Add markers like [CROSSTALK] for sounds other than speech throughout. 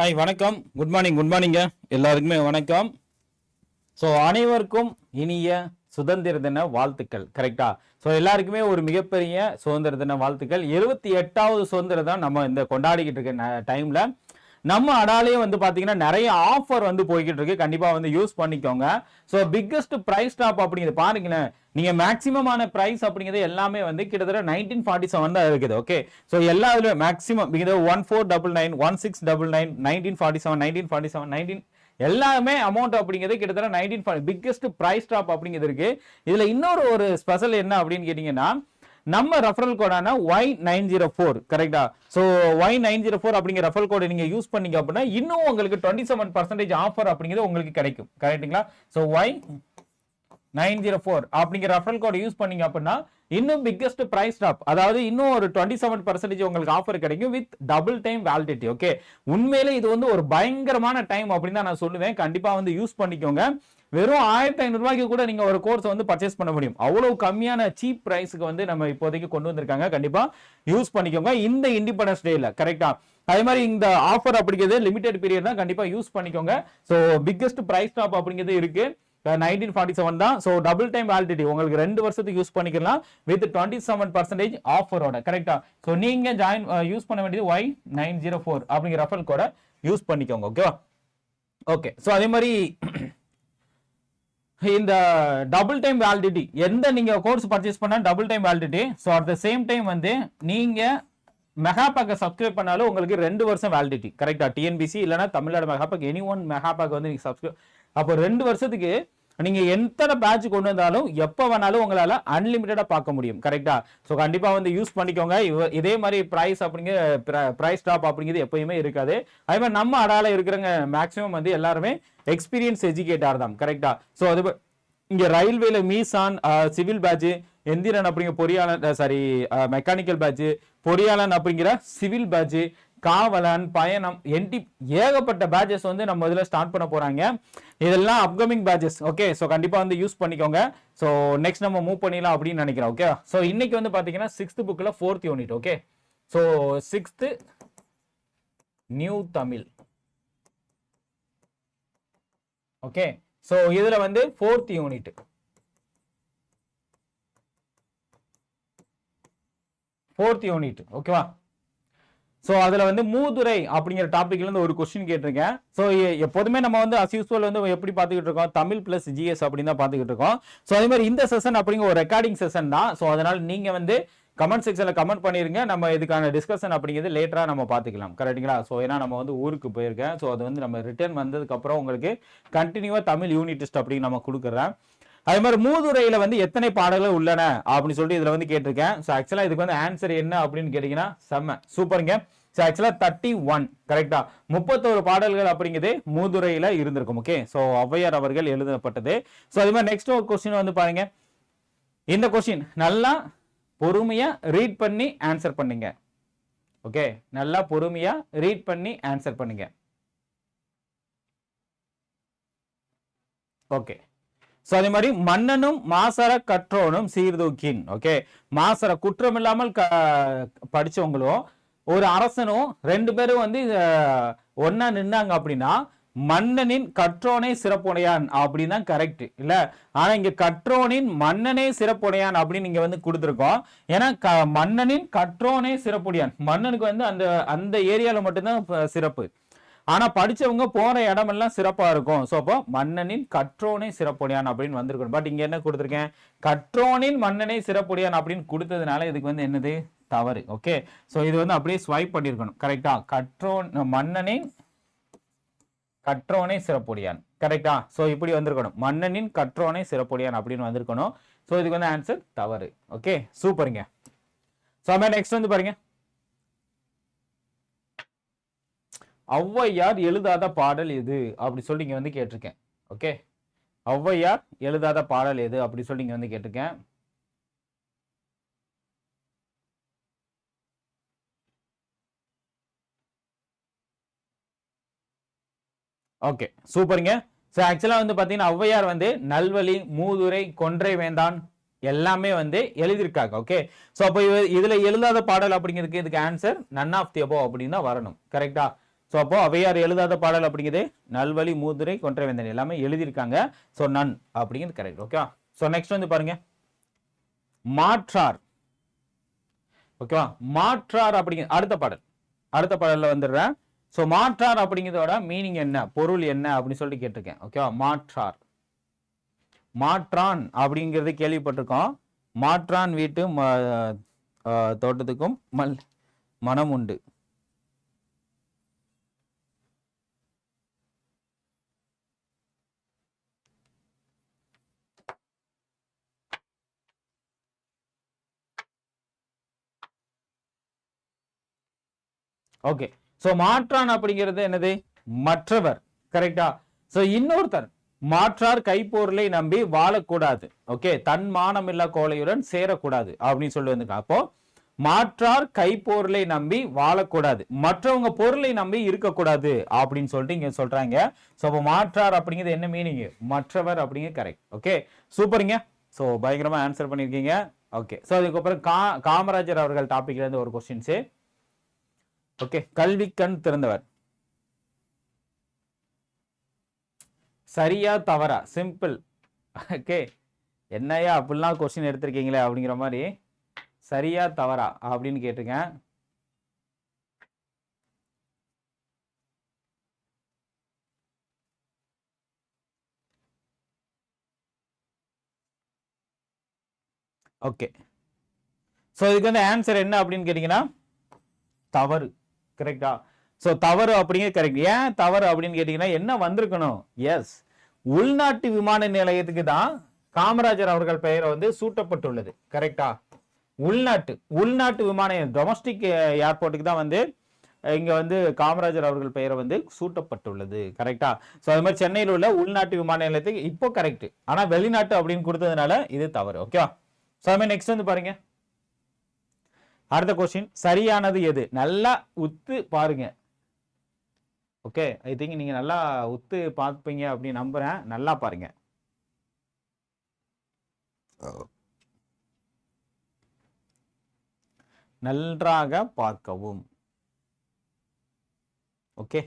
Hi வணக்கம். Good morning good மார்னிங்க எல்லாருக்குமே வணக்கம். ஸோ அனைவருக்கும் இனிய சுதந்திர தின வாழ்த்துக்கள். கரெக்டா ஸோ எல்லாருக்குமே ஒரு மிகப்பெரிய சுதந்திர தின வாழ்த்துக்கள். இருபத்தி எட்டாவது சுதந்திரம் தான் நம்ம இந்த கொண்டாடிக்கிட்டு இருக்க டைமில் நம்ம அடாலே வந்து பார்த்தீங்கன்னா நிறைய ஆஃபர் வந்து போய்கிட்டு இருக்கு கண்டிப்பாக வந்து யூஸ் பண்ணிக்கோங்க. ஸோ பிக்கஸ்ட் ப்ரைஸ் டாப் அப்படிங்கிறது பாருங்களேன். நீங்கள் மேக்ஸிமமான ப்ரைஸ் அப்படிங்கிறது எல்லாமே வந்து கிட்டத்தட்ட நைன்டீன் ஃபார்ட்டி செவன் தான் இருக்குது. ஓகே ஸோ எல்லா இதுலையும் maximum one four double nine one six double nine nineteen forty seven nineteen forty seven nineteen எல்லாமே அமௌண்ட் அப்படிங்கிறது கிட்டத்தட்ட நைன்டீன் பிக்கஸ்ட் ப்ரைஸ் டாப் அப்படிங்கிறது இருக்கு. இதுல இன்னொரு ஒரு ஸ்பெஷல் என்ன அப்படின்னு கேட்டீங்கன்னா நம்ம ரெஃபரல் கோடான ஒய் நைன் ஜீரோ ஃபோர் கரெக்டா so Y nine zero four அப்படிங்கிற ரெஃபரல் கோடை நீங்க யூஸ் பண்ணீங்க அப்படின்னா இன்னும் உங்களுக்கு டுவெண்ட்டி செவன் பர்சன்டேஜ் ஆஃபர் அப்படிங்கிறது உங்களுக்கு கிடைக்கும். கரெக்ட்டுங்களா so Y nine zero four அப்படிங்கிற ரெஃபரல் கோட் யூஸ் பண்ணீங்க அப்படின்னா இன்னும் பிக்கஸ்ட் பிரைஸ் டாப் அதாவது இன்னும் ஒரு டுவெண்ட்டி செவன் பர்சன்டேஜ் உங்களுக்கு ஆஃபர் கிடைக்கும் with double time validity okay உண்மையிலே இது வந்து ஒரு பயங்கரமான டைம் அப்படின்னு தான் நான் சொல்லுவேன். கண்டிப்பாக வந்து யூஸ் பண்ணிக்கோங்க. வெறும் ஆயிரத்தி ஐநூறுரூவாய்க்கு கூட நீங்கள் ஒரு கோர்ஸ் வந்து பர்ச்சேஸ் பண்ண முடியும். அவ்வளோ கம்மியான சீப் ப்ரைஸுக்கு வந்து நம்ம இப்போதைக்கு கொண்டு வந்திருக்காங்க. கண்டிப்பாக யூஸ் பண்ணிக்கோங்க. இந்த இண்டிபெண்டன்ஸ் டேல கரெக்டாக அதே மாதிரி இந்த ஆஃபர் அப்படிங்கிறது லிமிடெட் பீரியட் தான் கண்டிப்பாக யூஸ் பண்ணிக்கோங்க. ஸோ பிக்கஸ்ட் ப்ரைஸ் டாப் அப்படிங்கிறது இருக்குது நைன்டீன் ஃபார்ட்டி செவன் தான். ஸோ டபுள் டைம் வேலிடிட்டி உங்களுக்கு ரெண்டு வருஷத்துக்கு யூஸ் பண்ணிக்கலாம். வித் டுவெண்ட்டி செவன் பர்சன்டேஜ் ஆஃபரோட கரெக்டா ஸோ நீங்க ஜாயின் யூஸ் uh, பண்ண வேண்டியது ஒய் நைன் ஜீரோ ஃபோர் அப்படிங்கிற ரெஃபரல் கோட யூஸ் பண்ணிக்கோங்க. ஓகேவா ஓகே ஸோ அதே மாதிரி [CLEARS THROAT] இந்த டபுள் டைம் வேலிடிட்டி எந்த நீங்க கோர்ஸ் பர்ச்சேஸ் பண்ணால் double time validity so at the same time வந்து நீங்க மெகாபேக்கை சப்ஸ்கிரைப் பண்ணாலும் உங்களுக்கு ரெண்டு வருஷம் வேலிடிட்டி கரெக்டா டிஎன்பிசி இல்லைனா Tamil Nadu mega pack any one mega pack வந்து நீங்க சப்ஸ்கிரைப் அப்போ ரெண்டு வருஷத்துக்கு நீங்க எத்தனை பேட்ச் கொண்டு வந்தாலும் எப்போ வேணாலும் உங்களால அன்லிமிட்டடா பார்க்க முடியும். கரெக்டா ஸோ கண்டிப்பா வந்து யூஸ் பண்ணிக்கோங்க. இவ- இதே மாதிரி ப்ரைஸ் அப்படிங்கிற ப்ரைஸ் டாப் அப்படிங்கிறது எப்பயுமே இருக்காது. அதே மாதிரி நம்ம அடால இருக்கிறவங்க மேக்ஸிமம் வந்து எல்லாருமே எக்ஸ்பீரியன்ஸ் எஜுகேட்டாக தான். கரெக்டா ஸோ அது இங்கே இங்க ரயில்வேல மீசான் சிவில் பேட்ச் எந்திரன் அப்படிங்கிற பொறியாளன் சாரி மெக்கானிக்கல் பேட்ச் பொறியாளன் அப்படிங்கிற சிவில் பேட்ச் காவலன் பயணம் என்டி ஏகப்பட்ட பேட்சஸ் வந்து நம்ம இதில் ஸ்டார்ட் பண்ண போகிறாங்க இதெல்லாம் அப்கமிங் பேட்சஸ் ஓகே ஸோ கண்டிப்பாக வந்து யூஸ் பண்ணிக்கோங்க. ஸோ நெக்ஸ்ட் நம்ம மூவ் பண்ணிடலாம் அப்படின்னு நினைக்கிறேன் ஓகே ஸோ இன்னைக்கு வந்து பார்த்தீங்கன்னா சிக்ஸ்த் புக்கில் fourth unit okay so sixth new Tamil. Okay so இதில் வந்து ஃபோர்த் யூனிட் ஃபோர்த் யூனிட் ஓகேவா ஸோ அதில் வந்து மூதுரை அப்படிங்கிற டாப்பிக்லேருந்து ஒரு கொஸ்டின் கேட்டிருக்கேன். ஸோ எப்போதுமே நம்ம வந்து அஸ் யூஸ்வல் வந்து எப்படி பார்த்துக்கிட்டு இருக்கோம்? தமிழ் ப்ளஸ் ஜிஎஸ் அப்படின்னு தான் பார்த்துக்கிட்டு இருக்கோம். ஸோ அதே மாதிரி இந்த செஷன் அப்படிங்கிற ஒரு ரெக்கார்டிங் செஷன் தான். ஸோ அதனால் நீங்கள் வந்து கமெண்ட் செக்ஷனில் கமெண்ட் பண்ணிருங்க. நம்ம இதுக்கான டிஸ்கஷன் அப்படிங்கிறது லேட்டராக நம்ம பார்த்துக்கலாம். கரெக்ட்டுங்களா ஸோ ஏன்னா நம்ம வந்து ஊருக்கு போயிருக்கேன். ஸோ அது வந்து நம்ம ரிட்டர்ன் வந்ததுக்கப்புறம் உங்களுக்கு கண்டினியூவாக தமிழ் யூனிட் டெஸ்ட் அப்படின்னு நம்ம கொடுக்குறேன். அதே மாதிரி மூதுரையில வந்து எத்தனை பாடல்கள் உள்ளன அப்படின்னு சொல்லிட்டு இதுல வந்து கேட்டிருக்கேன். ஸோ ஆக்சுவலா இதுக்கு வந்து ஆன்சர் என்ன அப்படின்னு கேட்டீங்கன்னா செம்ம சூப்பருங்க ஸோ ஆக்சுவலா தேர்ட்டி ஒன் கரெக்டா முப்பத்தோரு பாடல்கள் அப்படிங்கிறது மூதுரையில இருந்திருக்கும் ஓகே ஸோ ஔவையார் அவர்கள் எழுதப்பட்டது. ஸோ அதே மாதிரி நெக்ஸ்ட் ஒரு கொஸ்டின் வந்து பாருங்க. இந்த கொஸ்டின் நல்லா பொறுமையா ரீட் பண்ணி ஆன்சர் பண்ணுங்க. ஓகே நல்லா பொறுமையா ரீட் பண்ணி ஆன்சர் பண்ணுங்க. ஓகே ஸோ அதே மாதிரி மன்னனும் மாசர கற்றோனும் சீர்தூக்கின் ஓகே மாசர குற்றம் இல்லாமல் க படிச்சவங்களும் ஒரு அரசனும் ரெண்டு பேரும் வந்து ஒன்னா நின்னாங்க அப்படின்னா மன்னனின் கற்றோனே சிறப்புடையான் அப்படின்னு தான் கரெக்ட் இல்ல? ஆனா இங்க கற்றோனின் மன்னனே சிறப்புடையான் அப்படின்னு இங்க வந்து கொடுத்துருக்கோம். ஏன்னா க- மன்னனின் கற்றோனே சிறப்புடையான். மன்னனுக்கு வந்து அந்த அந்த ஏரியால மட்டும்தான் சிறப்பு. ஆனா படிச்சவங்க போற இடமெல்லாம் சிறப்பா இருக்கும். சோ அப்போ மன்னனின் கற்றோனை சிறப்புடையான் அப்படின்னு வந்திருக்கணும். பட் இங்க என்ன கொடுத்துருக்கேன்? கற்றோனின் மன்னனை சிறப்புடையான் அப்படின்னு கொடுத்ததுனால இதுக்கு வந்து என்னது? தவறு. ஓகே சோ இது வந்து அப்படியே ஸ்வைப் பண்ணிருக்கணும். கரெக்டா கற்றோன் மன்னனின் கற்றோனே சிறப்புடையான். கரெக்டா சோ இப்படி வந்திருக்கணும். மன்னனின் கற்றோனை சிறப்புடையான் அப்படின்னு வந்திருக்கணும். சோ இதுக்கு வந்து ஆன்சர் தவறு. ஓகே சூப்பருங்க சோ நெக்ஸ்ட் வந்து பாருங்க. ஔவையார் எழுதாத பாடல் எது? அப்படி சொல்லி இங்கே வந்து கேட்டிருக்கேன். ஓகே ஔவையார் எழுதாத பாடல் எது? அப்படி சொல்லி இங்கே வந்து கேட்டிருக்கேன். ஓகே சூப்பருங்க ஸோ ஆக்சுவலாக வந்து பார்த்தீங்கன்னா ஔவையார் வந்து நல்வழி மூதுரை கொன்றை வேந்தான் எல்லாமே வந்து எழுதியிருக்காங்க. ஓகே ஸோ அப்போ இதில் எழுதாத பாடல் அப்படிங்கிறதுக்கு இதுக்கு answer none of the above அப்படின்னு தான் வரணும். கரெக்டா ஸோ அப்போ அவையார் எழுதாத பாடல் அப்படிங்கிறது நல்வழி மூதுரை கொன்றவேந்தன் எல்லாமே எழுதியிருக்காங்க. ஸோ நன் அப்படிங்கிறது கரெக்ட் ஓகேவா ஸோ நெக்ஸ்ட் வந்து பாருங்க. மாற்றார். ஓகேவா மாற்றார் அப்படிங்கிற அடுத்த பாடல். அடுத்த பாடலில் வந்துடுறேன். ஸோ மாற்றார் அப்படிங்கிறதோட மீனிங் என்ன? பொருள் என்ன? அப்படின்னு சொல்லிட்டு கேட்டிருக்கேன். ஓகேவா மாற்றார். மாற்றான் அப்படிங்கிறது கேள்விப்பட்டிருக்கோம். மாற்றான் வீட்டு ம- தோட்டத்துக்கும் மல் மனம் உண்டு ஓகே சோ மாற்றான் அப்படிங்கிறது என்னது? மற்றவர். கரெக்டா சோ இன்னொருத்தர் மாற்றார் கைப்பொருளை நம்பி வாழக்கூடாது. ஓகே தன் மானமில்லா கோலையுடன் சேரக்கூடாது. அப்படின்னு சொல்லி வந்திருக்காங்க அப்போ மாற்றார் கைப்பொருளை நம்பி வாழக்கூடாது. மற்றவங்க பொருளை நம்பி இருக்கக்கூடாது. அப்படின்னு சொல்லிட்டு இங்க சொல்றாங்க. சோ அப்போ மாற்றார் அப்படிங்கிறது என்ன மீனிங் மற்றவர் அப்படிங்கிறது கரெக்ட் ஓகே சூப்பருங்க சோ பயங்கரமா ஆன்சர் பண்ணிருக்கீங்க ஓகே சோ அதுக்கப்புறம் கா காமராஜர் அவர்கள் டாபிக்ல இருந்து ஒரு கொஸ்டின்ஸ் ஓகே கல்வி கண் திறந்தவர். சரியா தவறா? Simple okay. என்னையா அப்படிலாம் கொஸ்டின் எடுத்திருக்கீங்களே அப்படிங்கிற மாதிரி. சரியா தவறா? அப்படின்னு கேட்டிருக்கேன். ஓகே. ஸோ இதுக்கு வந்து ஆன்சர் என்ன அப்படின்னு கேட்டிங்கன்னா தவறு. கரெக்டா ஸோ தவறு அப்படிங்க கரெக்ட் ஏன் தவறு அப்படின்னு கேட்டிங்கன்னா என்ன வந்திருக்கணும்? எஸ் உள்நாட்டு விமான நிலையத்துக்கு தான் காமராஜர் அவர்கள் பெயரை வந்து சூட்டப்பட்டுள்ளது. கரெக்டா உள்நாட்டு உள்நாட்டு விமான டொமஸ்டிக் ஏர்போர்ட்டுக்கு தான் வந்து இங்கே வந்து காமராஜர் அவர்கள் பெயரை வந்து சூட்டப்பட்டுள்ளது. கரெக்டா ஸோ அது மாதிரி சென்னையில் உள்ள உள்நாட்டு விமான நிலையத்துக்கு இப்போ கரெக்ட் ஆனால் வெளிநாட்டு அப்படின்னு கொடுத்ததுனால இது தவறு. ஓகேவா ஸோ அது மாதிரி நெக்ஸ்ட் வந்து பாருங்க. அடுத்த கொஸ்டின் சரியானது எது? நல்லா உத்து பாருங்க. ஓகே ஐ திங்க் நீங்க நல்லா உத்து பார்ப்பீங்க அப்படின்னு நம்புறேன். நல்லா பாருங்க. நன்றாக பார்க்கவும். ஓகே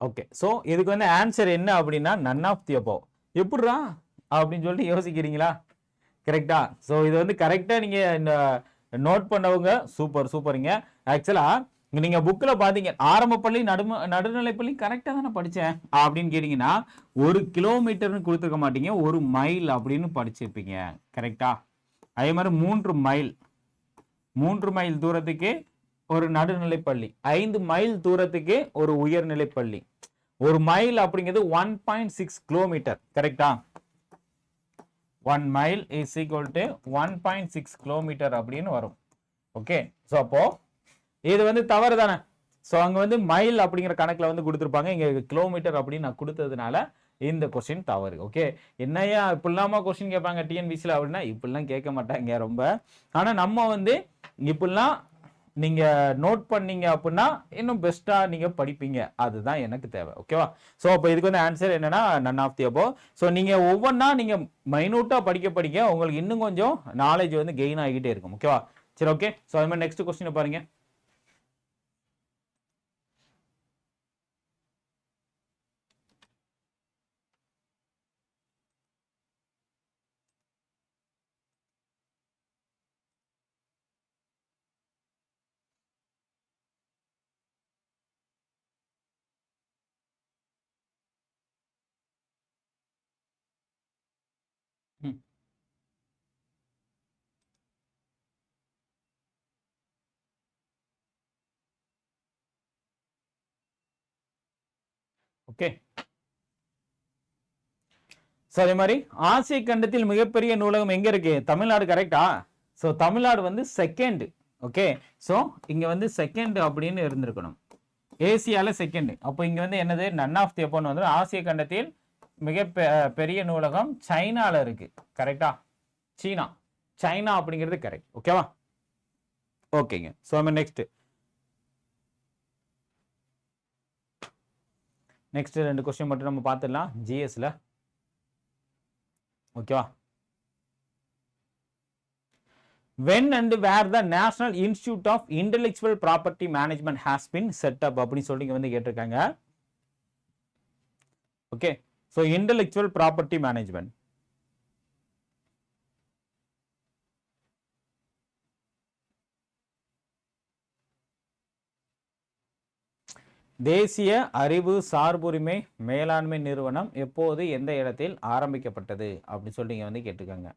ஓகே ஸோ இதுக்கு வந்து ஆன்சர் என்ன அப்படின்னா நன் ஆஃப் தி அப்போ எப்படிரா அப்படின்னு சொல்லிட்டு யோசிக்கிறீங்களா? கரெக்டா ஸோ இது வந்து கரெக்டாக நீங்கள் நோட் பண்ணவங்க சூப்பர் சூப்பருங்க ஆக்சுவலாக நீங்கள் புக்கில் பார்த்தீங்க ஆரம்ப பள்ளி நடும நடுநிலைப்பள்ளி கரெக்டாக தானே படித்தேன் அப்படின்னு கேட்டிங்கன்னா ஒரு கிலோமீட்டர்னு கொடுத்துருக்க மாட்டீங்க ஒரு மைல் அப்படின்னு படிச்சிருப்பீங்க. கரெக்டா அதே மாதிரி மூன்று மைல் மூன்று மைல் தூரத்துக்கு ஒரு நடுநிலைப்பள்ளி ஐந்து மைல் தூரத்துக்கு ஒரு உயர்நிலைப்பள்ளி ஒரு மைல் அப்படிங்கிறது ஒன் பாயிண்ட் சிக்ஸ் கிலோமீட்டர் கரெக்டா one mile is equal to one point six kilometre அப்படின்னு வரும். ஓகே ஸோ அப்போ இது வந்து தவறு தானே? ஸோ அங்கே வந்து மைல் அப்படிங்கிற கணக்கில் வந்து கொடுத்துருப்பாங்க. இங்கே கிலோமீட்டர் அப்படின்னு நான் கொடுத்ததுனால இந்த கொஸ்டின் தவறு. ஓகே என்னையா இப்படிலாமா கொஸ்டின் கேட்பாங்க டிஎன்பிசியில் அப்படின்னா? இப்படிலாம் கேட்க மாட்டாங்க ரொம்ப. ஆனால் நம்ம வந்து இப்படிலாம் நீங்க நோட் பண்ணீங்க அப்படின்னா இன்னும் பெஸ்டா நீங்க படிப்பீங்க. அதுதான் எனக்கு தேவை. ஓகேவா ஸோ அப்போ இதுக்கு வந்து ஆன்சர் என்னன்னா நன் ஆஃப் தி அப்போ ஸோ நீங்க ஒவ்வொன்றா நீங்க மைனூட்டா படிக்க படிக்க உங்களுக்கு இன்னும் கொஞ்சம் நாலேஜ் வந்து கெயின் ஆகிட்டே இருக்கும். ஓகேவா சரி ஓகே ஸோ அது மாதிரி நெக்ஸ்ட் கொஸ்டின் பாருங்க. ஓகே ஸோ அதே மாதிரி ஆசிய கண்டத்தில் மிகப்பெரிய நூலகம் எங்க இருக்கு? தமிழ்நாடு கரெக்டா ஸோ தமிழ்நாடு வந்து செகண்ட் ஓகே ஸோ இங்க வந்து செகண்ட் அப்படின்னு இருந்திருக்கணும். ஏசியால செகண்ட் அப்போ இங்க வந்து என்னது? நன் ஆஃப் தி எப்போன்னு வந்து ஆசிய கண்டத்தில் மிக பெ- பெரிய நூலகம் சைனால இருக்கு. கரெக்டா சீனா. சைனா அப்படிங்கிறது கரெக்ட் ஓகேவா ஓகேங்க ஸோ நம்ம நெக்ஸ்ட் நெக்ஸ்ட் ரெண்டு கொஸ்டின் மட்டும் நம்ம பார்த்துடலாம். ஜிஎஸ்ல ஓகேவா when and where the national institute of intellectual property management has been set up அப்படின்னு சொல்லி வந்து கேட்டிருக்காங்க. Okay so intellectual property management தேசிய அறிவு சார்புரிமை மேலாண்மை நிறுவனம் எப்போது எந்த இடத்தில் ஆரம்பிக்கப்பட்டது? அப்படின்னு சொல்லி நீங்கள் வந்து கேட்டுக்கோங்க.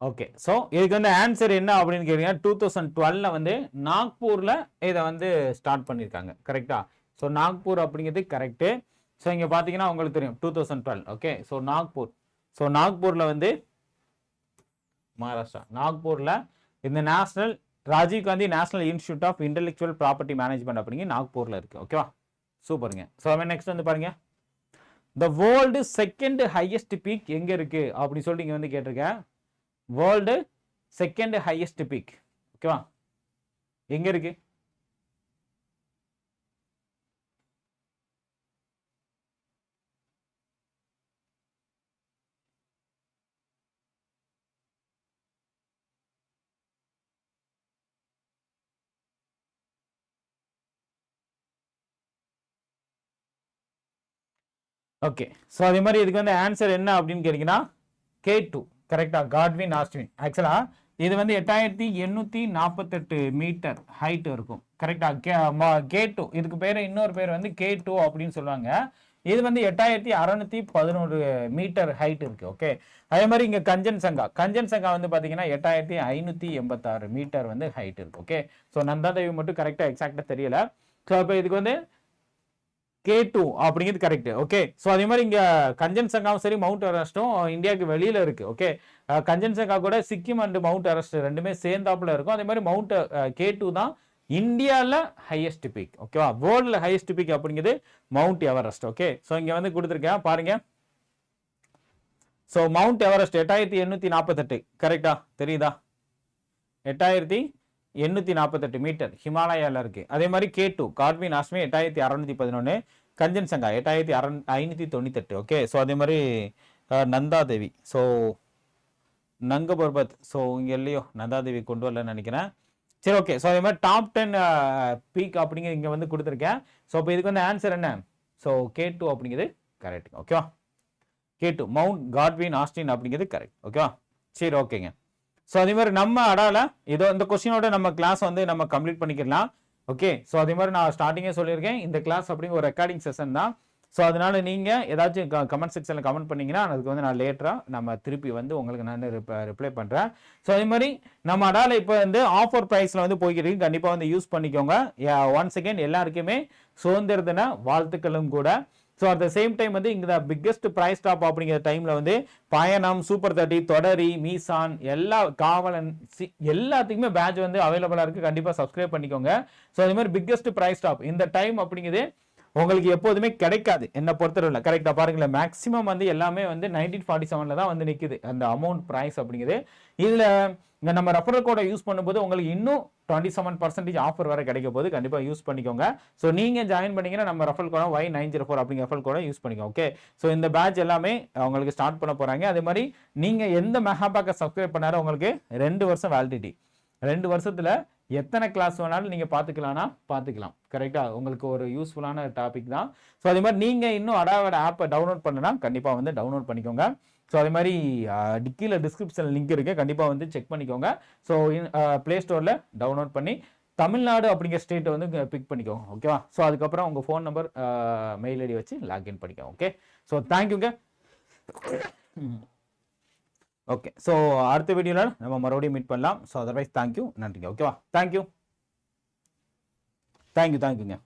ஓகே ஸோ இதுக்கு வந்து ஆன்சர் என்ன அப்படின்னு கேட்டீங்கன்னா டூ தௌசண்ட் டுவெல்ல வந்து நாக்பூரில் இதை வந்து ஸ்டார்ட் பண்ணியிருக்காங்க கரெக்டாக ஸோ நாக்பூர் அப்படிங்கிறது கரெக்டு ஸோ இங்கே பார்த்தீங்கன்னா உங்களுக்கு தெரியும் two thousand twelve okay so Nagpur. So நாக்பூரில் வந்து மகாராஷ்டிரா. நாக்பூரில் இந்த national Rajiv Gandhi national institute of intellectual property management அப்படிங்க நாக்பூரில் இருக்குது ஓகேவா சூப்பருங்க. ஸோ நெக்ஸ்ட் வந்து பாருங்க. The world second highest peak எங்கே இருக்குது அப்படின்னு சொல்லி இங்கே வந்து கேட்டிருக்கேன். World second highest peak. ஓகேவா? எங்க இருக்கு? ஓகே. ஸோ அதே மாதிரி இதுக்கு வந்து ஆன்சர் என்ன அப்படின்னு கேட்டிங்கன்னா கே டூ கரெக்டா காட்வின் ஆஸ்டின் ஆக்சுவலா இது வந்து எட்டாயிரத்தி எண்ணூத்தி நாற்பத்தெட்டு மீட்டர் ஹைட் இருக்கும். கரெக்டா கே டூ இதுக்கு பேர் இன்னொரு பேர் வந்து கே டூ அப்படின்னு சொல்லுவாங்க. இது வந்து எட்டாயிரத்தி அறநூற்றி பதினோரு மீட்டர் ஹைட் இருக்கு ஓகே அதே மாதிரி இங்க கஞ்சன் சங்கா. கஞ்சன் சங்கா வந்து பாத்தீங்கன்னா எட்டாயிரத்தி ஐநூத்தி எண்பத்தாறு மீட்டர் வந்து ஹைட் இருக்கு ஓகே ஸோ நந்தாதேவி மட்டும் கரெக்டா எக்ஸாக்டா தெரியல. ஸோ இப்போ இதுக்கு வந்து கே டூ அப்படிங்கிறது கரெக்ட் ஓகே ஸோ அதே மாதிரி இங்கே கஞ்சன் சங்காவும் சரி மவுண்ட் எவரெஸ்டும் இந்தியாவுக்கு வெளியில் இருக்கு. ஓகே கஞ்சன் சங்கா கூட சிக்கிம் அண்ட் மவுண்ட் எவரெஸ்ட் ரெண்டுமே சேர்ந்தாப்புல இருக்கும். அதே மாதிரி மவுண்ட் கே டூ தான் இந்தியாவில் ஹையஸ்ட் பீக் ஓகேவா வேர்ல்டில் ஹையஸ்ட் பீக் அப்படிங்கிறது மவுண்ட் எவரெஸ்ட் ஓகே ஸோ இங்கே வந்து கொடுத்துருக்கேன். பாருங்க. ஸோ மவுண்ட் எவரெஸ்ட் எட்டாயிரத்தி எண்ணூற்றி நாற்பத்தெட்டு கரெக்டா தெரியுதா? எட்டாயிரத்தி எண்ணூற்றி நாற்பத்தெட்டு மீட்டர் ஹிமாலயாவில் இருக்குது அதே மாதிரி கே டூ கார்பின் ஆஸ்மி எட்டாயிரத்தி அறநூற்றி பதினொன்று கஞ்சன் சங்கா எட்டாயிரத்தி அறநூ ஐநூற்றி தொண்ணூத்தெட்டு ஓகே ஸோ அதே மாதிரி நந்தாதேவி. ஸோ நங்க பர்பத் ஸோ இங்கே இல்லையோ நந்தாதேவி கொண்டு வரலன்னு நினைக்கிறேன். சரி ஓகே ஸோ அதே மாதிரி டாப் டென் பீக் அப்படிங்கிறது இங்கே வந்து கொடுத்துருக்கேன். ஸோ இப்போ இதுக்கு வந்து ஆன்சர் என்ன? ஸோ கே டூ அப்படிங்கிறது கரெக்ட் ஓகேவா K two Mount Godwin Austen அப்படிங்கிறது கரெக்ட் ஓகேவா சரி ஓகேங்க ஸோ அதே மாதிரி நம்ம அடால இதோ இந்த கொஸ்டினோட நம்ம கிளாஸ் வந்து நம்ம கம்ப்ளீட் பண்ணிக்கலாம் ஓகே ஸோ அதே மாதிரி நான் ஸ்டார்டிங்கே சொல்லியிருக்கேன். இந்த கிளாஸ் அப்படிங்கிற ஒரு ரெக்கார்டிங் செஷன் தான். ஸோ அதனால நீங்கள் ஏதாச்சும் கமெண்ட் செக்ஷனில் கமெண்ட் பண்ணீங்கன்னா அதுக்கு வந்து நான் லேட்டராக நம்ம திருப்பி வந்து உங்களுக்கு நான் ரிப்ளை பண்ணுறேன் ஸோ அதே மாதிரி நம்ம அடால இப்போ வந்து ஆஃபர் ப்ரைஸில் வந்து போய்கிட்டு கண்டிப்பாக வந்து யூஸ் பண்ணிக்கோங்க. ஒன்ஸ் அகேன் எல்லாருக்குமே சுதந்திர தின வாழ்த்துக்களும் கூட. So at the same time வந்து இங்கே பிக்கெஸ்ட் ப்ரைஸ் டாப் அப்படிங்கிற டைமில் வந்து பயணம் சூப்பர் தேர்ட்டி தொடரி மீசான் எல்லா காவலன் சி- எல்லாத்துக்குமே பேட்ச் வந்து அவைலபிளாக இருக்குது கண்டிப்பாக சப்ஸ்கிரைப் பண்ணிக்கோங்க. ஸோ அதே மாதிரி பிக்கெஸ்ட் ப்ரைஸ் டாப் இந்த டைம் அப்படிங்கிறது உங்களுக்கு எப்போதுமே கிடைக்காது. என்ன பொறுத்தவரை கரெக்டாக பாருங்களேன். மேக்ஸிமம் வந்து எல்லாமே வந்து நைன்டீன் ஃபார்ட்டி செவனில் தான் வந்து நிற்குது அந்த அமௌண்ட் ப்ரைஸ் அப்படிங்கிறது இதில் இங்கே நம்ம ரெஃபரல் கோடை யூஸ் பண்ணும்போது உங்களுக்கு இன்னும் டுவெண்ட்டி செவன் பர்சன்டேஜ் ஆஃபர் வர கிடைக்க போது கண்டிப்பாக யூஸ் பண்ணிக்கோங்க. ஸோ நீங்கள் ஜாயின் பண்ணிங்கன்னா நம்ம ரெஃபல் கோடம் ஒய் நைன் ஜீரோ ஃபோர் அப்படிங்கிற ரெஃபல் கோடம் யூஸ் பண்ணிக்கோங்க. ஓகே ஸோ இந்த பேட்ச் எல்லாமே உங்களுக்கு ஸ்டார்ட் பண்ண போகிறாங்க அதே மாதிரி நீங்கள் எந்த மெஹாபாக்கை சப்ஸ்கிரைப் பண்ணாலும் உங்களுக்கு ரெண்டு வருஷம் வேலிடிட்டி ரெண்டு வருஷத்தில் எத்தனை கிளாஸ் வேணாலும் நீங்கள் பார்த்துக்கலாம்னா பார்த்துக்கலாம். கரெக்டாக உங்களுக்கு ஒரு யூஸ்ஃபுல்லான டாபிக் தான். ஸோ அதே மாதிரி நீங்கள் இன்னும் அடாவோட ஆப்பை டவுன்லோட் பண்ணனா கண்டிப்பாக வந்து டவுன்லோட் பண்ணிக்கோங்க. ஸோ அதே மாதிரி கீழே டிஸ்கிரிப்ஷன் லிங்க் இருக்குது கண்டிப்பாக வந்து செக் பண்ணிக்கோங்க. ஸோ ப்ளே ஸ்டோரில் டவுன்லோட் பண்ணி தமிழ்நாடு அப்படிங்கிற ஸ்டேட்டை வந்து பிக் பண்ணிக்கோங்க. ஓகேவா ஸோ அதுக்கப்புறம் உங்கள் ஃபோன் நம்பர் மெயில் ஐடி வச்சு லாக்இன் பண்ணிக்கோங்க. ஓகே ஸோ தேங்க்யூங்க ஓகே ஸோ அடுத்த வீடியோவில் நம்ம மறுபடியும் மீட் பண்ணலாம். ஸோ அதர்வைஸ் தேங்க்யூ நன்றிங்க. ஓகேவா தேங்க்யூ தேங்க்யூ தேங்க்யூங்க